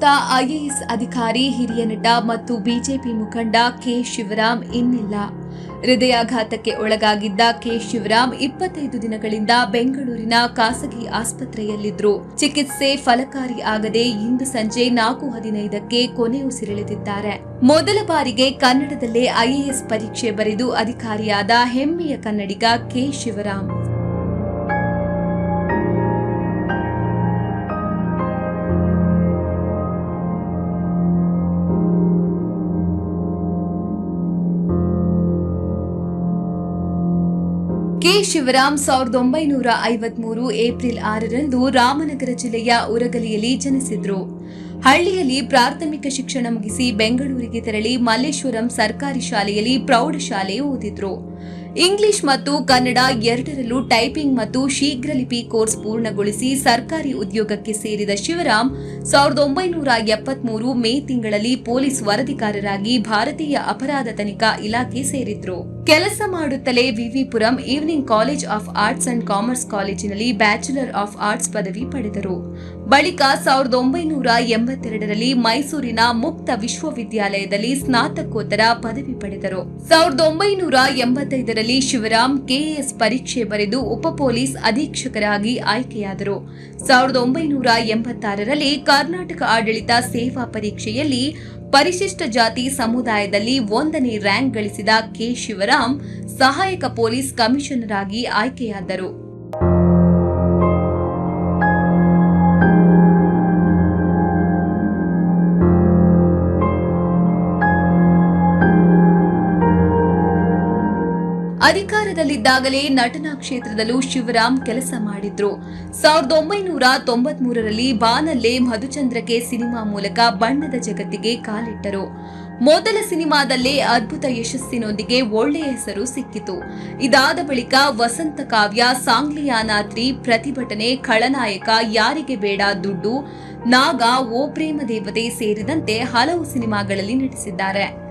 ನಿವೃತ್ತ ಐಎಎಸ್ ಅಧಿಕಾರಿ ಹಿರಿಯ ನಟ ಮತ್ತು ಬಿಜೆಪಿ ಮುಖಂಡ ಕೆ ಶಿವರಾಮ್ ಇನ್ನಿಲ್ಲ. ಹೃದಯಾಘಾತಕ್ಕೆ ಒಳಗಾಗಿದ್ದ ಕೆ ಶಿವರಾಮ್ ಇಪ್ಪತ್ತೈದು ದಿನಗಳಿಂದ ಬೆಂಗಳೂರಿನ ಖಾಸಗಿ ಆಸ್ಪತ್ರೆಯಲ್ಲಿದ್ದರು ಚಿಕಿತ್ಸೆ ಫಲಕಾರಿ ಆಗದೆ ಇಂದು ಸಂಜೆ ನಾಲ್ಕು ಹದಿನೈದಕ್ಕೆ ಕೊನೆಯುಸಿರೆಳೆದಿದ್ದಾರೆ ಮೊದಲ ಬಾರಿಗೆ ಕನ್ನಡದಲ್ಲೇ ಐಎಎಸ್ ಪರೀಕ್ಷೆ ಬರೆದು ಅಧಿಕಾರಿಯಾದ ಹೆಮ್ಮೆಯ ಕನ್ನಡಿಗ ಕೆ ಶಿವರಾಮ್. ಕೆ. ಶಿವರಾಮ್ ಸಾವಿರದ ಒಂಬೈನೂರ ಐವತ್ಮೂರು ಏಪ್ರಿಲ್ ಆರರಂದು ರಾಮನಗರ ಜಿಲ್ಲೆಯ ಉರಗಲಿಯಲ್ಲಿ ಜನಿಸಿದ್ರು. ಹಳ್ಳಿಯಲ್ಲಿ ಪ್ರಾಥಮಿಕ ಶಿಕ್ಷಣ ಮುಗಿಸಿ ಬೆಂಗಳೂರಿಗೆ ತೆರಳಿ ಮಲ್ಲೇಶ್ವರಂ ಸರ್ಕಾರಿ ಶಾಲೆಯಲ್ಲಿ ಪ್ರೌಢಶಾಲೆ ಓದಿದ್ರು. ಇಂಗ್ಲಿಷ್ ಮತ್ತು ಕನ್ನಡ ಎರಡರಲ್ಲೂ ಟೈಪಿಂಗ್ ಮತ್ತು ಶೀಘ್ರಲಿಪಿ ಕೋರ್ಸ್ ಪೂರ್ಣಗೊಳಿಸಿ ಸರ್ಕಾರಿ ಉದ್ಯೋಗಕ್ಕೆ ಸೇರಿದ ಶಿವರಾಮ್ ಸಾವಿರದ ಒಂಬೈನೂರ ಎಪ್ಪತ್ಮೂರು ಮೇ ತಿಂಗಳಲ್ಲಿ ಪೊಲೀಸ್ ವರದಿಗಾರರಾಗಿ ಭಾರತೀಯ ಅಪರಾಧ ತನಿಖಾ ಇಲಾಖೆ ಸೇರಿದ್ರು. ಕೆಲಸ ಮಾಡುತ್ತಲೇ VV Puram evening college of arts and commerce ಕಾಲೇಜಿನಲ್ಲಿ ಬ್ಯಾಚುಲರ್ ಆಫ್ ಆರ್ಟ್ಸ್ ಪದವಿ ಪಡೆದರು. ಬಳಿಕ ಸಾವಿರದ ಒಂಬೈನೂರ ಎಂಬತ್ತೆರಡರಲ್ಲಿ ಮೈಸೂರಿನ ಮುಕ್ತ ವಿಶ್ವವಿದ್ಯಾಲಯದಲ್ಲಿ ಸ್ನಾತಕೋತ್ತರ ಪದವಿ ಪಡೆದರು. ಸಾವಿರದ ಒಂಬೈನೂರ ಎಂಬತ್ತೈದರಲ್ಲಿ ಶಿವರಾಮ್ ಕೆಎಎಸ್ ಪರೀಕ್ಷೆ ಬರೆದು ಉಪ ಪೊಲೀಸ್ ಅಧೀಕ್ಷಕರಾಗಿ ಆಯ್ಕೆಯಾದರು. ಸಾವಿರದ ಒಂಬೈನೂರ ಎಂಬತ್ತಾರರಲ್ಲಿ ಕರ್ನಾಟಕ ಆಡಳಿತ ಸೇವಾ ಪರೀಕ್ಷೆಯಲ್ಲಿ ಪರಿಶಿಷ್ಟ ಜಾತಿ ಸಮುದಾಯದಲ್ಲಿ ಒಂದನೇ ರ್ಯಾಂಕ್ ಗಳಿಸಿದ ಕೆ ಶಿವರಾಮ್ ಸಹಾಯಕ ಪೊಲೀಸ್ ಕಮಿಷನರ್ ಆಗಿ ಆಯ್ಕೆಯಾದರು. ಅಧಿಕಾರದಲ್ಲಿದ್ದಾಗಲೇ ನಟನಾ ಕ್ಷೇತ್ರದಲ್ಲೂ ಶಿವರಾಮ್ ಕೆಲಸ ಮಾಡಿದ್ರು. ಸಾವಿರದ ಒಂಬೈನೂರ ತೊಂಬತ್ಮೂರರಲ್ಲಿ ಬಾನಲ್ಲೇ ಮಧುಚಂದ್ರಕ್ಕೆ ಸಿನಿಮಾ ಮೂಲಕ ಬಣ್ಣದ ಜಗತ್ತಿಗೆ ಕಾಲಿಟ್ಟರು. ಮೊದಲ ಸಿನಿಮಾದಲ್ಲೇ ಅದ್ಭುತ ಯಶಸ್ಸಿನೊಂದಿಗೆ ಒಳ್ಳೆಯ ಹೆಸರು ಸಿಕ್ಕಿತು. ಇದಾದ ಬಳಿಕ ವಸಂತ ಕಾವ್ಯ ಸಾಂಗ್ಲಿಯಾನಾತ್ರಿ ಪ್ರತಿಭಟನೆ, ಖಳನಾಯಕ, ಯಾರಿಗೆ ಬೇಡ ದುಡ್ಡು, ನಾಗ, ಓ ಪ್ರೇಮ ದೇವತೆ ಸೇರಿದಂತೆ ಹಲವು ಸಿನಿಮಾಗಳಲ್ಲಿ ನಟಿಸಿದ್ದಾರೆ.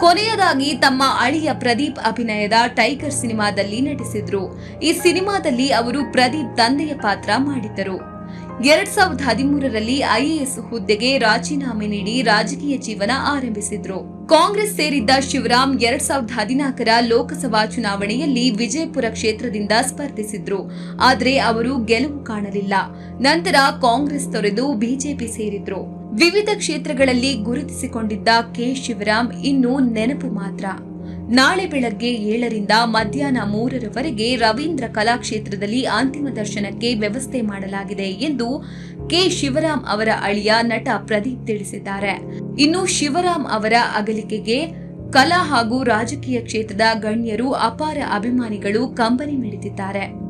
ಕೊನೆಯದಾಗಿ ತಮ್ಮ ಅಳಿಯ ಪ್ರದೀಪ್ ಅಭಿನಯದ ಟೈಗರ್ ಸಿನಿಮಾದಲ್ಲಿ ನಟಿಸಿದ್ರು. ಈ ಸಿನಿಮಾದಲ್ಲಿ ಅವರು ಪ್ರದೀಪ್ ತಂದೆಯ ಪಾತ್ರ ಮಾಡಿದ್ದರು. ಎರಡ್ ಸಾವಿರದ ಹದಿಮೂರರಲ್ಲಿ ಐಎಎಸ್ ಹುದ್ದೆಗೆ ರಾಜೀನಾಮೆ ನೀಡಿ ರಾಜಕೀಯ ಜೀವನ ಆರಂಭಿಸಿದ್ರು. ಕಾಂಗ್ರೆಸ್ ಸೇರಿದ್ದ ಶಿವರಾಮ್ ಎರಡ್ ಸಾವಿರದ ಹದಿನಾಲ್ಕರ ಲೋಕಸಭಾ ಚುನಾವಣೆಯಲ್ಲಿ ವಿಜಯಪುರ ಕ್ಷೇತ್ರದಿಂದ ಸ್ಪರ್ಧಿಸಿದ್ರು. ಆದರೆ ಅವರು ಗೆಲುವು ಕಾಣಲಿಲ್ಲ. ನಂತರ ಕಾಂಗ್ರೆಸ್ ತೊರೆದು ಬಿಜೆಪಿ ಸೇರಿದ್ರು. ವಿವಿಧ ಕ್ಷೇತ್ರಗಳಲ್ಲಿ ಗುರುತಿಸಿಕೊಂಡಿದ್ದ ಕೆ. ಶಿವರಾಮ್ ಇನ್ನು ನೆನಪು ಮಾತ್ರ. ನಾಳೆ ಬೆಳಗ್ಗೆ ಏಳರಿಂದ ಮಧ್ಯಾಹ್ನ ಮೂರರವರೆಗೆ ರವೀಂದ್ರ ಕಲಾಕ್ಷೇತ್ರದಲ್ಲಿ ಅಂತಿಮ ದರ್ಶನಕ್ಕೆ ವ್ಯವಸ್ಥೆ ಮಾಡಲಾಗಿದೆ ಎಂದು ಕೆ. ಶಿವರಾಮ್ ಅವರ ಅಳಿಯ ನಟ ಪ್ರದೀಪ್ ತಿಳಿಸಿದ್ದಾರೆ. ಇನ್ನು ಶಿವರಾಮ್ ಅವರ ಅಗಲಿಕೆಗೆ ಕಲಾ ಹಾಗೂ ರಾಜಕೀಯ ಕ್ಷೇತ್ರದ ಗಣ್ಯರು ಅಪಾರ ಅಭಿಮಾನಿಗಳು ಕಂಬನಿ ಮಿಡಿದಿದ್ದಾರೆ.